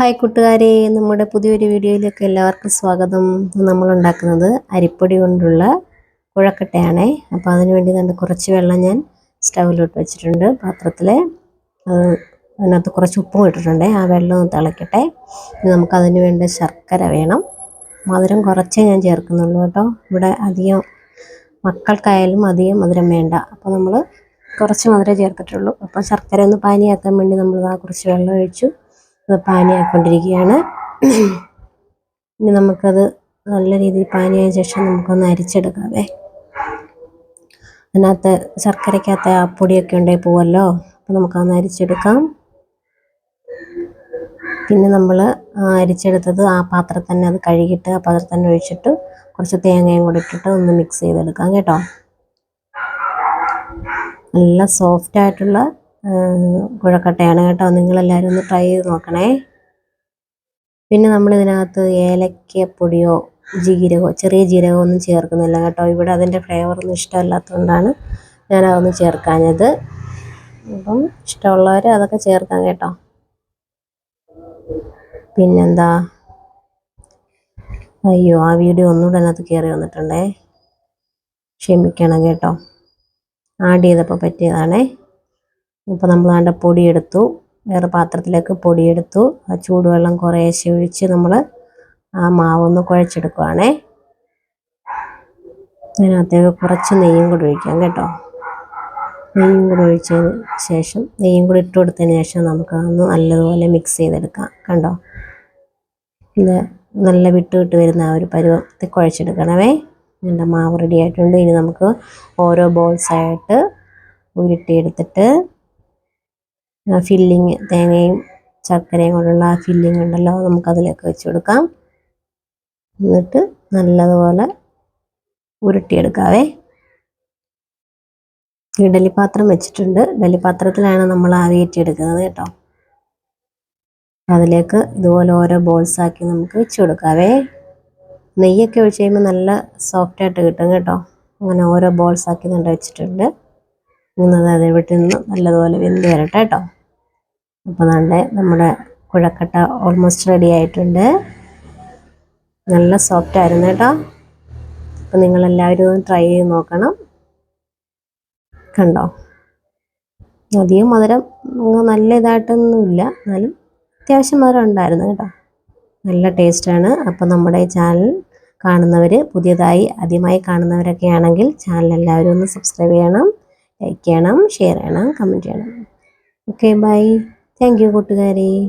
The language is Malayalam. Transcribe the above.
ഹായ് കൂട്ടുകാരെ നമ്മുടെ പുതിയൊരു വീഡിയോയിലേക്ക് എല്ലാവർക്കും സ്വാഗതം. നമ്മൾ ഉണ്ടാക്കുന്നത് അരിപ്പൊടി കൊണ്ടുള്ള കുഴക്കട്ടയാണേ. അപ്പോൾ അതിന് വേണ്ടി തന്നെ കുറച്ച് വെള്ളം ഞാൻ സ്റ്റൗവിലോട്ട് വെച്ചിട്ടുണ്ട്. പാത്രത്തിൽ അതിനകത്ത് കുറച്ച് ഉപ്പും ഇട്ടിട്ടുണ്ട്. ആ വെള്ളം തിളയ്ക്കട്ടെ ഇനി നമുക്കതിന് വേണ്ട ശർക്കര വേണം. മധുരം കുറച്ചേ ഞാൻ ചേർക്കുന്നുള്ളൂ കേട്ടോ. ഇവിടെ അധികം മക്കൾക്കായാലും അധികം മധുരം വേണ്ട. അപ്പോൾ നമ്മൾ കുറച്ച് മധുരം ചേർത്തിട്ടുള്ളൂ. അപ്പോൾ ശർക്കര ഒന്ന് പാനിയാക്കാൻ വേണ്ടി നമ്മൾ ആ കുറച്ച് വെള്ളം ഒഴിച്ചു. അത് പാനിയായിക്കൊണ്ടിരിക്കുകയാണ്. ഇനി നമുക്കത് നല്ല രീതിയിൽ പാനിയായ ശേഷം നമുക്കൊന്ന് അരിച്ചെടുക്കാവേ. അതിനകത്ത് ശർക്കരയ്ക്കകത്ത് ആ പൊടിയൊക്കെ ഉണ്ടായി പോവല്ലോ അപ്പോൾ നമുക്കൊന്ന് അരിച്ചെടുക്കാം. പിന്നെ നമ്മൾ അരിച്ചെടുത്തത് ആ പാത്രം തന്നെ അത് കഴുകിയിട്ട് ആ പാത്രം തന്നെ ഒഴിച്ചിട്ട് കുറച്ച് തേങ്ങയും കൂടി ഇട്ടിട്ട് ഒന്ന് മിക്സ് ചെയ്തെടുക്കാം കേട്ടോ. നല്ല സോഫ്റ്റ് ആയിട്ടുള്ള കുഴക്കട്ടയാണ് കേട്ടോ. നിങ്ങളെല്ലാവരും ഒന്ന് ട്രൈ ചെയ്ത് നോക്കണേ. പിന്നെ നമ്മൾ ഇതിനകത്ത് ഏലക്കപ്പൊടിയോ ജീരകമോ ചെറിയ ജീരകമോ ഒന്നും ചേർക്കുന്നില്ല കേട്ടോ. ഇവിടെ അതിന്റെ ഫ്ലേവറൊന്നും ഇഷ്ടമല്ലാത്തതുകൊണ്ടാണ് ഞാൻ അതൊന്നും ചേർക്കാഞ്ഞത്. അപ്പം ഇഷ്ടമുള്ളവർ അതൊക്കെ ചേർക്കാം കേട്ടോ. പിന്നെന്താ? അയ്യോ ആ വീഡിയോ ഒന്നുകൂടെ അതിനകത്ത് കയറി വന്നിട്ടുണ്ടേ. ക്ഷമിക്കണം കേട്ടോ. ആഡ് ചെയ്തപ്പോൾ പറ്റിയതാണേ. ഇപ്പോൾ നമ്മൾ അതിന്റെ പൊടിയെടുത്തു. വേറെ പാത്രത്തിലേക്ക് പൊടിയെടുത്തു. ആ ചൂടുവെള്ളം കുറേശ്ശെ ഒഴിച്ച് നമ്മൾ ആ മാവൊന്ന് കുഴച്ചെടുക്കുവാണേ. അതിനകത്തേക്ക് കുറച്ച് നെയ്യും കൂടി ഒഴിക്കാം കേട്ടോ. നെയ്യും കൂടി ഒഴിച്ചതിന് ശേഷം നെയ്യും കൂടി ഇട്ട് കൊടുത്തതിന് ശേഷം നമുക്ക് ഒന്ന് നല്ലതുപോലെ മിക്സ് ചെയ്തെടുക്കാം. കണ്ടോ? ഇത് നല്ല വിട്ട് വിട്ട് വരുന്ന ആ ഒരു പരുവത്തിൽ കുഴച്ചെടുക്കണമേ. എന്റെ മാവ് റെഡി ആയിട്ടുണ്ട്. ഇനി നമുക്ക് ഓരോ ബോൾസായിട്ട് ഉരുട്ടിയെടുത്തിട്ട് ഫില്ലിങ് തേങ്ങയും ശർക്കരയും കൊണ്ടുള്ള ആ ഫില്ലിങ് ഉണ്ടല്ലോ നമുക്കതിലേക്ക് വെച്ച് കൊടുക്കാം. എന്നിട്ട് നല്ലതുപോലെ ഉരുട്ടിയെടുക്കാവേ. ഇഡലി വെച്ചിട്ടുണ്ട്. ഇഡലി പാത്രത്തിലാണ് നമ്മൾ ആവിയേറ്റിയെടുക്കുന്നത് കേട്ടോ. അതിലേക്ക് ഇതുപോലെ ഓരോ ബോൾസ് ആക്കി നമുക്ക് വെച്ച് കൊടുക്കാവേ. നെയ്യൊക്കെ ഒഴിച്ച് കഴിയുമ്പോൾ നല്ല സോഫ്റ്റ് ആയിട്ട് കിട്ടും കേട്ടോ. അങ്ങനെ ഓരോ ബോൾസ് ആക്കി നല്ല വെച്ചിട്ടുണ്ട്. ഇന്നത് അത് നിന്ന് നല്ലതുപോലെ വെന്ത് വരട്ടെ കേട്ടോ. അപ്പോൾ നല്ല നമ്മുടെ കുഴക്കട്ട ഓൾമോസ്റ്റ് റെഡി ആയിട്ടുണ്ട്. നല്ല സോഫ്റ്റ് ആയിരുന്നു കേട്ടോ. അപ്പോൾ നിങ്ങളെല്ലാവരും ട്രൈ ചെയ്ത് നോക്കണം. കണ്ടോ? അധികം മധുരം നല്ല ഇതായിട്ടൊന്നുമില്ല എന്നാലും അത്യാവശ്യം മധുരം ഉണ്ടായിരുന്നു കേട്ടോ. നല്ല ടേസ്റ്റാണ് അപ്പോൾ നമ്മുടെ ചാനൽ കാണുന്നവർ പുതിയതായി ആദ്യമായി കാണുന്നവരൊക്കെ ആണെങ്കിൽ ചാനൽ എല്ലാവരും ഒന്ന് സബ്സ്ക്രൈബ് ചെയ്യണം ലൈക്ക് ചെയ്യണം ഷെയർ ചെയ്യണം കമന്റ് ചെയ്യണം. ഓക്കെ ബൈ താങ്ക് യു കൂട്ടുകാരി.